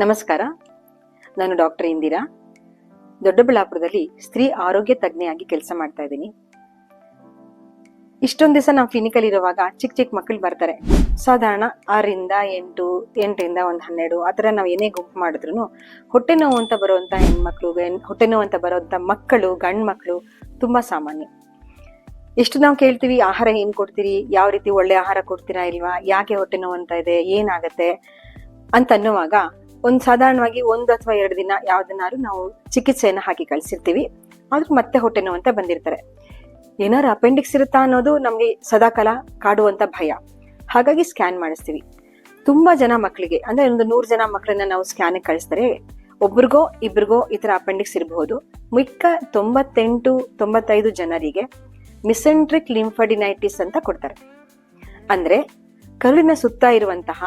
ನಮಸ್ಕಾರ. ನಾನು ಡಾಕ್ಟರ್ ಇಂದಿರಾ. ದೊಡ್ಡಬಳ್ಳಾಪುರದಲ್ಲಿ ಸ್ತ್ರೀ ಆರೋಗ್ಯ ತಜ್ಞೆಯಾಗಿ ಕೆಲಸ ಮಾಡ್ತಾ ಇದ್ದೀನಿ. ಇಷ್ಟೊಂದು ದಿವಸ ನಾವು ಕ್ಲಿನಿಕಲ್ ಇರುವಾಗ ಚಿಕ್ಕ ಚಿಕ್ಕ ಮಕ್ಕಳು ಬರ್ತಾರೆ. ಸಾಧಾರಣ ಆರರಿಂದ ಎಂಟು, ಎಂಟರಿಂದ ಒಂದು ಹನ್ನೆರಡು ಆ ಥರ ನಾವು ಏನೇ ಗುಂಪು ಮಾಡಿದ್ರು ಹೊಟ್ಟೆ ನೋವು ಅಂತ ಬರುವಂಥ ಹೆಣ್ಮಕ್ಳು ಹೊಟ್ಟೆ ನೋವು ಅಂತ ಬರುವಂಥ ಮಕ್ಕಳು, ಗಂಡು ಮಕ್ಕಳು ತುಂಬ ಸಾಮಾನ್ಯ. ಎಷ್ಟು ನಾವು ಕೇಳ್ತೀವಿ, ಆಹಾರ ಏನು ಕೊಡ್ತೀರಿ? ಯಾವ ರೀತಿ ಒಳ್ಳೆ ಆಹಾರ ಕೊಡ್ತೀರಾ ಇಲ್ವಾ? ಯಾಕೆ ಹೊಟ್ಟೆ ನೋವು ಅಂತ ಇದೆ? ಏನಾಗತ್ತೆ? ಅಂತ ಅನ್ನುವಾಗ ಒಂದು ಸಾಧಾರಣವಾಗಿ ಒಂದು ಅಥವಾ ಎರಡು ದಿನ ಯಾವ್ದನ್ನಾರು ನಾವು ಚಿಕಿತ್ಸೆಯನ್ನು ಹಾಕಿ ಕಳಿಸಿರ್ತೀವಿ. ಆದ್ರೂ ಮತ್ತೆ ಹೊಟ್ಟೆ ನೋವು ಅಂತ ಬಂದಿರ್ತಾರೆ. ಏನಾರು ಅಪೆಂಡಿಕ್ಸ್ ಇರುತ್ತಾ ಅನ್ನೋದು ನಮಗೆ ಸದಾಕಾಲ ಕಾಡುವಂತ ಭಯ. ಹಾಗಾಗಿ ಸ್ಕ್ಯಾನ್ ಮಾಡಿಸ್ತೀವಿ. ತುಂಬಾ ಜನ ಮಕ್ಕಳಿಗೆ ಅಂದ್ರೆ ಒಂದು ನೂರು ಜನ ಮಕ್ಕಳನ್ನ ನಾವು ಸ್ಕ್ಯಾನ್ ಕಳಿಸ್ತಾರೆ ಒಬ್ರಿಗೋ ಇಬ್ರಿಗೋ ಈ ತರ ಅಪೆಂಡಿಕ್ಸ್ ಇರಬಹುದು. ಮಿಕ್ಕ ತೊಂಬತ್ತೆಂಟು, ತೊಂಬತ್ತೈದು ಜನರಿಗೆ ಮಿಸೆಂಟ್ರಿಕ್ ಲಿಂಫಡಿನೈಟಿಸ್ ಅಂತ ಕೊಡ್ತಾರೆ. ಅಂದ್ರೆ ಕರುಳಿನ ಸುತ್ತ ಇರುವಂತಹ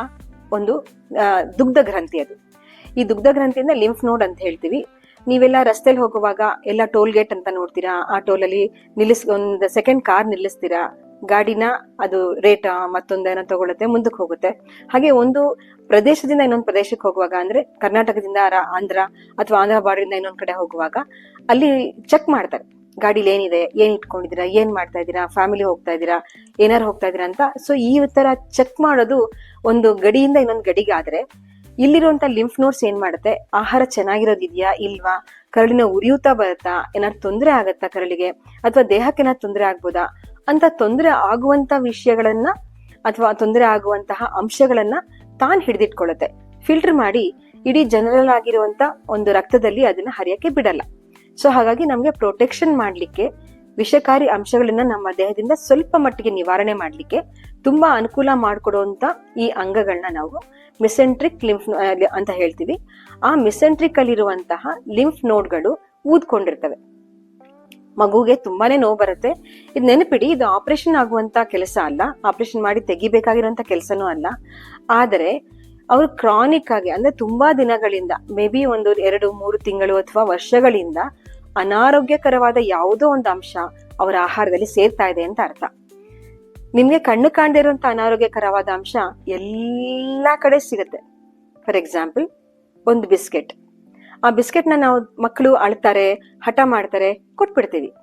ಒಂದು ದುಗ್ಧ ಗ್ರಂಥಿ ಅದು. ಈ ದುಗ್ಧ ಗ್ರಂಥಿಯಿಂದ ಲಿಂಫ್ ನೋಡ್ ಅಂತ ಹೇಳ್ತೀವಿ. ನೀವೆಲ್ಲ ರಸ್ತೆಲಿ ಹೋಗುವಾಗ ಎಲ್ಲ ಟೋಲ್ ಗೇಟ್ ಅಂತ ನೋಡ್ತೀರಾ? ಆ ಟೋಲಲ್ಲಿ ನಿಲ್ಲಿಸ್, ಒಂದು ಸೆಕೆಂಡ್ ಕಾರ್ ನಿಲ್ಲಿಸ್ತೀರಾ? ಗಾಡಿನ ಅದು ರೇಟ್ ಮತ್ತೊಂದೇನೋ ತಗೊಳುತ್ತೆ ಮುಂದಕ್ಕೆ ಹೋಗುತ್ತೆ. ಹಾಗೆ ಒಂದು ಪ್ರದೇಶದಿಂದ ಇನ್ನೊಂದು ಪ್ರದೇಶಕ್ಕೆ ಹೋಗುವಾಗ ಅಂದ್ರೆ ಕರ್ನಾಟಕದಿಂದ ಆಂಧ್ರ ಅಥವಾ ಆಂಧ್ರ ಬಾರ್ಡರಿಂದ ಇನ್ನೊಂದು ಕಡೆ ಹೋಗುವಾಗ ಅಲ್ಲಿ ಚೆಕ್ ಮಾಡ್ತಾರೆ. ಗಾಡಿಲಿ ಏನಿದೆ? ಏನ್ ಇಟ್ಕೊಂಡಿದ್ದೀರಾ? ಏನ್ ಮಾಡ್ತಾ ಇದ್ದೀರಾ? ಫ್ಯಾಮಿಲಿ ಹೋಗ್ತಾ ಇದ್ದೀರಾ? ಏನಾರು ಹೋಗ್ತಾ ಇದ್ದೀರಾ ಅಂತ. ಸೊ ಈ ತರ ಚೆಕ್ ಮಾಡೋದು ಒಂದು ಗಡಿಯಿಂದ ಇನ್ನೊಂದು ಗಡಿಗೆ ಆದ್ರೆ ಇಲ್ಲಿರುವಂತ ಲಿಂಫ್ ನೋಡ್ಸ್ ಏನ್ ಮಾಡುತ್ತೆ? ಆಹಾರ ಚೆನ್ನಾಗಿರೋದಿದ್ಯಾ ಇಲ್ವಾ? ಕರಳಿನ ಉರಿಯುತ್ತಾ ಬರುತ್ತಾ? ಏನಾದ್ರು ತೊಂದರೆ ಆಗತ್ತಾ ಕರಳಿಗೆ? ಅಥವಾ ದೇಹಕ್ಕೆ ಏನಾದ್ರು ತೊಂದರೆ ಆಗ್ಬೋದಾ? ಅಂತ ತೊಂದರೆ ಆಗುವಂತ ವಿಷಯಗಳನ್ನ ಅಥವಾ ತೊಂದರೆ ಆಗುವಂತಹ ಅಂಶಗಳನ್ನ ತಾನ್ ಹಿಡಿದಿಟ್ಕೊಳ್ಳುತ್ತೆ. ಫಿಲ್ಟರ್ ಮಾಡಿ ಇಡೀ ಜನರಲ್ ಆಗಿರುವಂತ ಒಂದು ರಕ್ತದಲ್ಲಿ ಅದನ್ನ ಹರಿಯಕ್ಕೆ ಬಿಡಲ್ಲ. ಸೊ ಹಾಗಾಗಿ ನಮ್ಗೆ ಪ್ರೊಟೆಕ್ಷನ್ ಮಾಡ್ಲಿಕ್ಕೆ ವಿಷಕಾರಿ ಅಂಶಗಳನ್ನ ನಮ್ಮ ದೇಹದಿಂದ ಸ್ವಲ್ಪ ಮಟ್ಟಿಗೆ ನಿವಾರಣೆ ಮಾಡ್ಲಿಕ್ಕೆ ತುಂಬಾ ಅನುಕೂಲ ಮಾಡಿಕೊಡುವಂತ ಈ ಅಂಗಗಳನ್ನ ನಾವು ಮಿಸೆಂಟ್ರಿಕ್ ಲಿಂಫ್ ಅಂತ ಹೇಳ್ತೀವಿ. ಆ ಮಿಸೆಂಟ್ರಿಕ್ ಅಲ್ಲಿರುವಂತಹ ಲಿಂಫ್ ನೋಡ್ಗಳು ಊದ್ಕೊಂಡಿರ್ತವೆ. ಮಗುಗೆ ತುಂಬಾನೇ ನೋವು ಬರುತ್ತೆ. ಇದು ನೆನಪಿಡಿ, ಇದು ಆಪರೇಷನ್ ಆಗುವಂತ ಕೆಲಸ ಅಲ್ಲ. ಆಪರೇಷನ್ ಮಾಡಿ ತೆಗಿಬೇಕಾಗಿರುವಂತ ಕೆಲಸನೂ ಅಲ್ಲ. ಆದರೆ, ಅವರು ಕ್ರಾನಿಕ್ ಆಗಿ, ಅಂದ್ರೆ ತುಂಬಾ ದಿನಗಳಿಂದ ಮೇ ಬಿ ಒಂದು ಎರಡು, ಮೂರು ತಿಂಗಳು ಅಥವಾ ವರ್ಷಗಳಿಂದ ಅನಾರೋಗ್ಯಕರವಾದ ಯಾವುದೋ ಒಂದು ಅಂಶ ಅವರ ಆಹಾರದಲ್ಲಿ ಸೇರ್ತಾ ಇದೆ ಅಂತ ಅರ್ಥ. ನಿಮ್ಗೆ ಕಣ್ಣು ಕಾಣದೇ ಇರುವಂತ ಅನಾರೋಗ್ಯಕರವಾದ ಅಂಶ ಎಲ್ಲಾ ಕಡೆ ಸಿಗುತ್ತೆ. ಫಾರ್ ಎಕ್ಸಾಂಪಲ್ ಒಂದು ಬಿಸ್ಕೆಟ್. ಆ ಬಿಸ್ಕೆಟ್ನ ನಾವು ಮಕ್ಕಳು ಅಳ್ತಾರೆ, ಹಠ ಮಾಡ್ತಾರೆ, ಕೊಟ್ಬಿಡ್ತೀವಿ.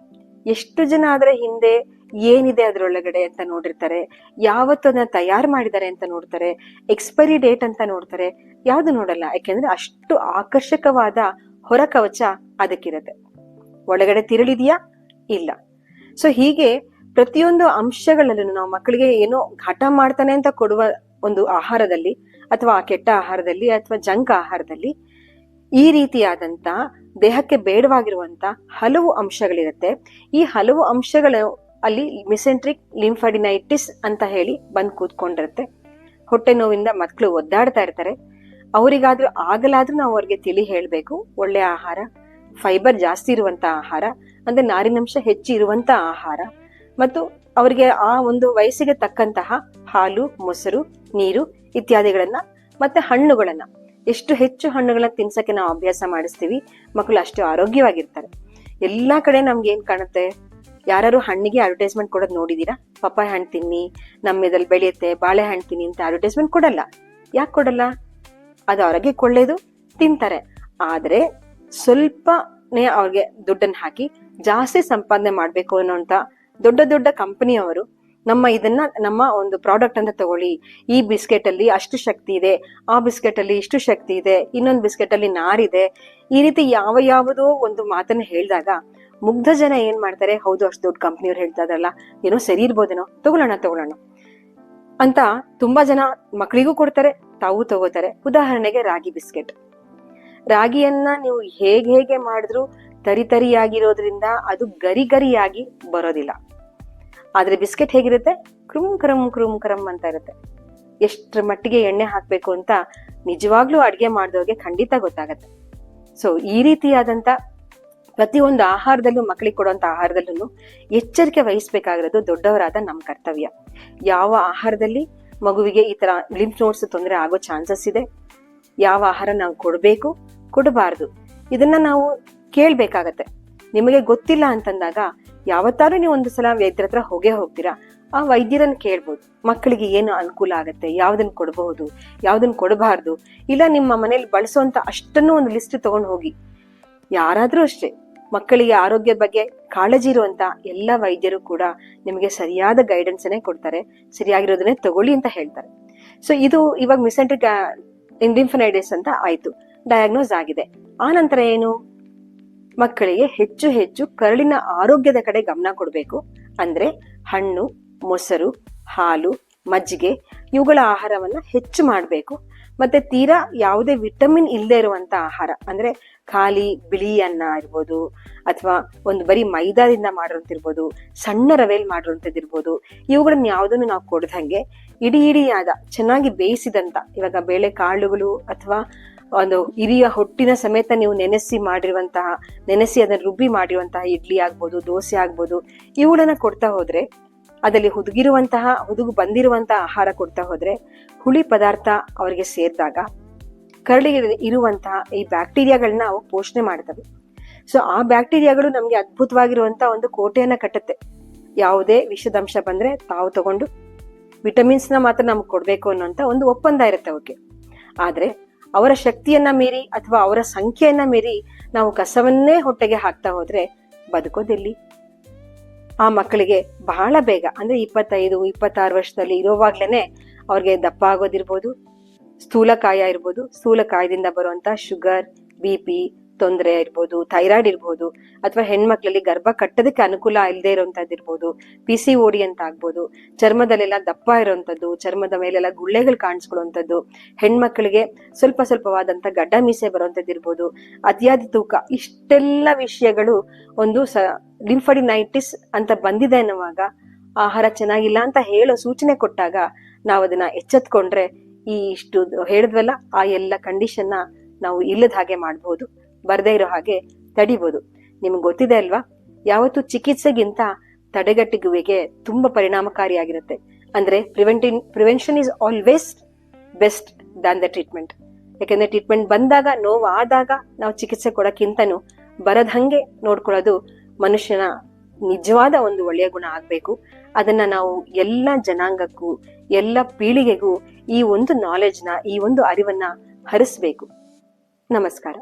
ಎಷ್ಟು ಜನ ಆದ್ರೆ ಹಿಂದೆ ಏನಿದೆ ಅದರೊಳಗಡೆ ಅಂತ ನೋಡಿರ್ತಾರೆ, ಯಾವತ್ತು ಅದನ್ನ ತಯಾರು ಮಾಡಿದ್ದಾರೆ ಅಂತ ನೋಡ್ತಾರೆ ಎಕ್ಸ್ಪೈರಿ ಡೇಟ್ ಅಂತ ನೋಡ್ತಾರೆ, ಯಾವುದು ನೋಡಲ್ಲ. ಯಾಕೆಂದ್ರೆ ಅಷ್ಟು ಆಕರ್ಷಕವಾದ ಹೊರ ಕವಚ ಅದಕ್ಕಿರುತ್ತೆ. ಒಳಗಡೆ ತಿರುಳಿದೆಯಾ? ಇಲ್ಲ. ಸೊ ಹೀಗೆ ಪ್ರತಿಯೊಂದು ಅಂಶಗಳಲ್ಲೂ ನಾವು ಮಕ್ಕಳಿಗೆ ಏನೋ ಘಟ ಮಾಡ್ತಾನೆ ಅಂತ ಕೊಡುವ ಒಂದು ಆಹಾರದಲ್ಲಿ ಅಥವಾ ಆ ಕೆಟ್ಟ ಆಹಾರದಲ್ಲಿ ಅಥವಾ ಜಂಕ್ ಆಹಾರದಲ್ಲಿ ಈ ರೀತಿಯಾದಂತ ದೇಹಕ್ಕೆ ಬೇಡವಾಗಿರುವಂತ ಹಲವು ಅಂಶಗಳಿರುತ್ತೆ. ಈ ಹಲವು ಅಂಶಗಳು ಅಲ್ಲಿ ಮಿಸೆಂಟ್ರಿಕ್ ಲಿಂಫಡಿನೈಟಿಸ್ ಅಂತ ಹೇಳಿ ಬಂದು ಕೂತ್ಕೊಂಡಿರುತ್ತೆ. ಹೊಟ್ಟೆ ನೋವಿಂದ ಮಕ್ಕಳು ಒದ್ದಾಡ್ತಾ ಇರ್ತಾರೆ. ಅವರಿಗಾದ್ರೂ ಆಗಲಾದ್ರೂ ನಾವು ಅವ್ರಿಗೆ ತಿಳಿ ಹೇಳ್ಬೇಕು, ಒಳ್ಳೆ ಆಹಾರ ಫೈಬರ್ ಜಾಸ್ತಿ ಇರುವಂತ ಆಹಾರ, ಅಂದ್ರೆ ನಾರಿನಂಶ ಹೆಚ್ಚು ಇರುವಂತ ಆಹಾರ. ಮತ್ತು ಅವರಿಗೆ ಆ ಒಂದು ವಯಸ್ಸಿಗೆ ತಕ್ಕಂತಹ ಹಾಲು, ಮೊಸರು, ನೀರು ಇತ್ಯಾದಿಗಳನ್ನ ಮತ್ತೆ ಹಣ್ಣುಗಳನ್ನ. ಎಷ್ಟು ಹೆಚ್ಚು ಹಣ್ಣುಗಳನ್ನ ತಿನ್ಸಕ್ಕೆ ನಾವು ಅಭ್ಯಾಸ ಮಾಡಿಸ್ತೀವಿ, ಮಕ್ಕಳು ಅಷ್ಟು ಆರೋಗ್ಯವಾಗಿರ್ತಾರೆ. ಎಲ್ಲಾ ಕಡೆ ನಮ್ಗೆ ಏನ್ ಕಾಣುತ್ತೆ? ಯಾರು ಹಣ್ಣಿಗೆ ಅಡ್ವರ್ಟೈಸ್ಮೆಂಟ್ ಕೊಡೋದು ನೋಡಿದೀರಾ? ಪಪ್ಪಾಯ ಹಣ್ಣು ತಿನ್ನಿ ನಮ್ಮ ಇದ್ರಲ್ಲಿ ಬೆಳೆಯುತ್ತೆ, ಬಾಳೆಹಣ್ಣು ತಿನ್ನಿ ಅಂತ ಅಡ್ವರ್ಟೈಸ್ಮೆಂಟ್ ಕೊಡಲ್ಲ. ಯಾಕೆ ಕೊಡಲ್ಲ? ಅದು ಆರೋಗ್ಯಕ್ಕೆ ಒಳ್ಳೇದು, ತಿಂತಾರೆ. ಆದ್ರೆ ಸ್ವಲ್ಪನೇ ಅವ್ರಿಗೆ ದುಡ್ಡನ್ನ ಹಾಕಿ ಜಾಸ್ತಿ ಸಂಪಾದನೆ ಮಾಡ್ಬೇಕು ಅನ್ನೋಂತ ದೊಡ್ಡ ದೊಡ್ಡ ಕಂಪನಿಯವರು ನಮ್ಮ ಇದನ್ನ, ನಮ್ಮ ಒಂದು ಪ್ರಾಡಕ್ಟ್ ಅಂತ ತಗೊಳ್ಳಿ. ಈ ಬಿಸ್ಕೆಟ್ ಅಲ್ಲಿ ಅಷ್ಟು ಶಕ್ತಿ ಇದೆ, ಆ ಬಿಸ್ಕೆಟ್ ಅಲ್ಲಿ ಇಷ್ಟು ಶಕ್ತಿ ಇದೆ, ಇನ್ನೊಂದು ಬಿಸ್ಕೆಟ್ ಅಲ್ಲಿ ನಾರಿದೆ. ಈ ರೀತಿ ಯಾವ ಯಾವುದೋ ಒಂದು ಮಾತನ್ನ ಹೇಳಿದಾಗ ಮುಗ್ಧ ಜನ ಏನ್ ಮಾಡ್ತಾರೆ? ಹೌದು, ಅಷ್ಟು ದೊಡ್ಡ ಕಂಪ್ನಿಯವ್ರು ಹೇಳ್ತಾ ಇದಾರಲ್ಲ ಏನೋ ಸರಿ ಇರ್ಬೋದೇನೋ, ತಗೊಳ್ಳೋಣ ತಗೊಳ್ಳೋಣ ಅಂತ ತುಂಬಾ ಜನ ಮಕ್ಕಳಿಗೂ ಕೊಡ್ತಾರೆ, ತಾವು ತಗೋತಾರೆ. ಉದಾಹರಣೆಗೆ ರಾಗಿ ಬಿಸ್ಕೆಟ್ ರಾಗಿಯನ್ನ ನೀವು ಹೇಗೆ ಹೇಗೆ ಮಾಡಿದ್ರು ತರಿ ತರಿಯಾಗಿರೋದ್ರಿಂದ ಅದು ಗರಿ ಗರಿಯಾಗಿ ಬರೋದಿಲ್ಲ. ಆದ್ರೆ ಬಿಸ್ಕೆಟ್ ಹೇಗಿರುತ್ತೆ? ಕ್ರುಮ್ ಕ್ರಮ್ ಕ್ರುಮ್ ಕ್ರಮ್ ಅಂತ ಇರುತ್ತೆ. ಎಷ್ಟ್ರ ಮಟ್ಟಿಗೆ ಎಣ್ಣೆ ಹಾಕ್ಬೇಕು ಅಂತ ನಿಜವಾಗ್ಲೂ ಅಡ್ಗೆ ಮಾಡಿದವ್ರಿಗೆ ಖಂಡಿತ ಗೊತ್ತಾಗತ್ತೆ. ಸೊ ಈ ರೀತಿಯಾದಂತ ಪ್ರತಿಯೊಂದು ಆಹಾರದಲ್ಲೂ ಮಕ್ಕಳಿಗೆ ಕೊಡುವಂತ ಆಹಾರದಲ್ಲೂ ಎಚ್ಚರಿಕೆ ವಹಿಸ್ಬೇಕಾಗಿರೋದು ದೊಡ್ಡವರಾದ ನಮ್ಮ ಕರ್ತವ್ಯ. ಯಾವ ಆಹಾರದಲ್ಲಿ ಮಗುವಿಗೆ ಈ ತರ ಲಿಂಫ್ ನೋಟ್ಸ್ ತೊಂದರೆ ಆಗೋ ಚಾನ್ಸಸ್ ಇದೆ? ಯಾವ ಆಹಾರ ನಾವು ಕೊಡಬೇಕು? ಕೊಡಬಾರ್ದು. ಇದನ್ನ ನಾವು ಕೇಳ್ಬೇಕಾಗತ್ತೆ. ನಿಮಗೆ ಗೊತ್ತಿಲ್ಲ ಅಂತಂದಾಗ ಯಾವತ್ತಾದ್ರೂ ನೀವು ಒಂದು ಸಲ ವೈದ್ಯರ ಹತ್ರ ಹೋಗೇ ಹೋಗ್ತೀರಾ? ಆ ವೈದ್ಯರನ್ನ ಕೇಳ್ಬೋದು. ಮಕ್ಕಳಿಗೆ ಏನು ಅನುಕೂಲ ಆಗುತ್ತೆ? ಯಾವ್ದನ್ನ ಕೊಡಬಹುದು? ಯಾವ್ದನ್ನ ಕೊಡಬಾರ್ದು? ಇಲ್ಲ ನಿಮ್ಮ ಮನೇಲಿ ಬಳಸುವಂತ ಅಷ್ಟನ್ನು ಒಂದು ಲಿಸ್ಟ್ ತಗೊಂಡು ಹೋಗಿ. ಯಾರಾದ್ರೂ ಅಷ್ಟೇ. ಮಕ್ಕಳಿಗೆ ಆರೋಗ್ಯದ ಬಗ್ಗೆ ಕಾಳಜಿ ಇರುವಂತ ಎಲ್ಲ ವೈದ್ಯರು ಕೂಡ ನಿಮಗೆ ಸರಿಯಾದ ಗೈಡೆನ್ಸ್ ಅನ್ನೇ ಕೊಡ್ತಾರೆ. ಸರಿಯಾಗಿರೋದನ್ನೇ ತಗೊಳ್ಳಿ ಅಂತ ಹೇಳ್ತಾರೆ. ಸೊ ಇದು ಇವಾಗ ಮಿಸೆಂಟ್ರಿಕ್ ಇಂಡಿಫನೈಟಿಸ್ ಅಂತ ಆಯ್ತು. ಡಯಾಗ್ನೋಸ್ ಆಗಿದೆ. ಆ ನಂತರ ಏನು? ಮಕ್ಕಳಿಗೆ ಹೆಚ್ಚು ಹೆಚ್ಚು ಕರಳಿನ ಆರೋಗ್ಯದ ಕಡೆ ಗಮನ ಕೊಡಬೇಕು. ಅಂದ್ರೆ ಹಣ್ಣು, ಮೊಸರು, ಹಾಲು, ಮಜ್ಜಿಗೆ ಇವುಗಳ ಆಹಾರವನ್ನ ಹೆಚ್ಚು ಮಾಡಬೇಕು. ಮತ್ತೆ ತೀರಾ ಯಾವುದೇ ವಿಟಮಿನ್ ಇಲ್ಲದೆ ಇರುವಂತ ಆಹಾರ, ಅಂದ್ರೆ ಖಾಲಿ ಬಿಳಿ ಅನ್ನ ಇರ್ಬೋದು, ಅಥವಾ ಒಂದು ಬರೀ ಮೈದಾದಿಂದ ಮಾಡಿರುವಂತಿರ್ಬೋದು, ಸಣ್ಣ ರವೆಲ್ ಮಾಡಿರುವಂತದ್ದಿರ್ಬೋದು ಇವುಗಳನ್ನ ಯಾವುದನ್ನು ನಾವು ಕೊಡ್ದಂಗೆ ಇಡೀ ಇಡಿಯಾದ ಚೆನ್ನಾಗಿ ಬೇಯಿಸಿದಂತ ಇವಾಗ ಬೇಳೆ ಕಾಳುಗಳು ಅಥವಾ ಒಂದು ಹಿರಿಯ ಹೊಟ್ಟಿನ ಸಮೇತ ನೀವು ನೆನೆಸಿ ಮಾಡಿರುವಂತಹ, ನೆನೆಸಿ ಅದನ್ನ ರುಬ್ಬಿ ಮಾಡಿರುವಂತಹ ಇಡ್ಲಿ ಆಗ್ಬೋದು, ದೋಸೆ ಆಗ್ಬೋದು, ಇವುಗಳನ್ನ ಕೊಡ್ತಾ ಹೋದ್ರೆ, ಅದರಲ್ಲಿ ಹುದುಗಿರುವಂತಹ, ಹುದುಗು ಬಂದಿರುವಂತಹ ಆಹಾರ ಕೊಡ್ತಾ ಹೋದ್ರೆ, ಹುಳಿ ಪದಾರ್ಥ ಅವರಿಗೆ ಸೇರಿದಾಗ ಕರಳಿಗೆ ಇರುವಂತಹ ಈ ಬ್ಯಾಕ್ಟೀರಿಯಾಗಳನ್ನ ಅವು ಪೋಷಣೆ ಮಾಡ್ತವೆ. ಸೊ ಆ ಬ್ಯಾಕ್ಟೀರಿಯಾಗಳು ನಮ್ಗೆ ಅದ್ಭುತವಾಗಿರುವಂತಹ ಒಂದು ಕೋಟೆಯನ್ನ ಕಟ್ಟುತ್ತೆ. ಯಾವುದೇ ವಿಷದಂಶ ಬಂದ್ರೆ ತಾವು ತಗೊಂಡು ವಿಟಮಿನ್ಸ್ನ ಮಾತ್ರ ನಮ್ಗೆ ಕೊಡ್ಬೇಕು ಅನ್ನೋಂತ ಒಂದು ಒಪ್ಪಂದ ಇರುತ್ತೆ ಅವಕ್ಕೆ. ಆದ್ರೆ ಅವರ ಶಕ್ತಿಯನ್ನ ಮೀರಿ ಅಥವಾ ಅವರ ಸಂಖ್ಯೆಯನ್ನ ಮೀರಿ ನಾವು ಕಸವನ್ನೇ ಹೊಟ್ಟೆಗೆ ಹಾಕ್ತಾ ಹೋದ್ರೆ ಬದುಕೋದೆಲ್ಲಿ. ಆ ಮಕ್ಕಳಿಗೆ ಬಹಳ ಬೇಗ, ಅಂದ್ರೆ ಇಪ್ಪತ್ತೈದು, ಇಪ್ಪತ್ತಾರು ವರ್ಷದಲ್ಲಿ ಇರೋವಾಗ್ಲೇನೆ ಅವ್ರಿಗೆ ದಪ್ಪ ಆಗೋದಿರ್ಬೋದು, ಸ್ಥೂಲಕಾಯ ಇರ್ಬೋದು, ಸ್ಥೂಲಕಾಯದಿಂದ ಬರುವಂತ ಶುಗರ್, ಬಿ ಪಿ ತೊಂದರೆ ಇರ್ಬೋದು ಥೈರಾಯ್ಡ್ ಇರ್ಬೋದು, ಅಥವಾ ಹೆಣ್ಮಕ್ಳಲ್ಲಿ ಗರ್ಭ ಕಟ್ಟೋದಕ್ಕೆ ಅನುಕೂಲ ಇಲ್ಲದೆ ಇರುವಂತದ್ದು ಇರ್ಬೋದು ಪಿ ಸಿ ಓಡಿ ಅಂತ ಆಗ್ಬೋದು, ಚರ್ಮದಲ್ಲೆಲ್ಲ ದಪ್ಪ ಇರುವಂತದ್ದು ಚರ್ಮದ ಮೇಲೆಲ್ಲ ಗುಳ್ಳೆಗಳು ಕಾಣಿಸ್ಕೊಳ್ಳುವಂಥದ್ದು ಹೆಣ್ಮಕ್ಳಿಗೆ ಸ್ವಲ್ಪ ಸ್ವಲ್ಪವಾದಂತ ಗಡ್ಡ ಮೀಸೆ ಬರುವಂತದ್ದು ಇರ್ಬೋದು, ಅತಿಯಾದ ತೂಕ, ಇಷ್ಟೆಲ್ಲ ವಿಷಯಗಳು ಒಂದು ಸ ಲಿಂಫಡಿನೈಟಿಸ್ ಅಂತ ಬಂದಿದೆ ಅನ್ನುವಾಗ ಆಹಾರ ಚೆನ್ನಾಗಿಲ್ಲ ಅಂತ ಹೇಳೋ ಸೂಚನೆ ಕೊಟ್ಟಾಗ ನಾವು ಅದನ್ನ ಎಚ್ಚೆತ್ಕೊಂಡ್ರೆ ಈ ಇಷ್ಟು ಹೇಳಿದ್ವಲ್ಲ, ಆ ಎಲ್ಲ ಕಂಡೀಷನ್ನ ನಾವು ಇಲ್ಲದ ಹಾಗೆ ಮಾಡಬಹುದು ಬರದೇ ಇರೋ ಹಾಗೆ ತಡಿಬೋದು. ನಿಮ್ಗೆ ಗೊತ್ತಿದೆ ಅಲ್ವಾ? ಯಾವತ್ತು ಚಿಕಿತ್ಸೆಗಿಂತ ತಡೆಗಟ್ಟುವಿಕೆ ತುಂಬಾ ಪರಿಣಾಮಕಾರಿಯಾಗಿರುತ್ತೆ. ಅಂದ್ರೆ preventing prevention is always best than the treatment ಯಾಕಂದ್ರೆ ಟ್ರೀಟ್ಮೆಂಟ್ ಬಂದಾಗ ನೋವು ಆದಾಗ ನಾವು ಚಿಕಿತ್ಸೆ ಕೊಡೋಕ್ಕಿಂತನೂ ಬರದಂಗೆ ನೋಡ್ಕೊಳ್ಳೋದು ಮನುಷ್ಯನ ನಿಜವಾದ ಒಂದು ಒಳ್ಳೆಯ ಗುಣ ಆಗಬೇಕು. ಅದನ್ನ ನಾವು ಎಲ್ಲ ಜನಾಂಗಕ್ಕೂ, ಎಲ್ಲ ಪೀಳಿಗೆಗೂ ಈ ಒಂದು ನಾಲೆಜ್ನ ಈ ಒಂದು ಅರಿವನ್ನ ಹರಿಸ್ಬೇಕು. ನಮಸ್ಕಾರ.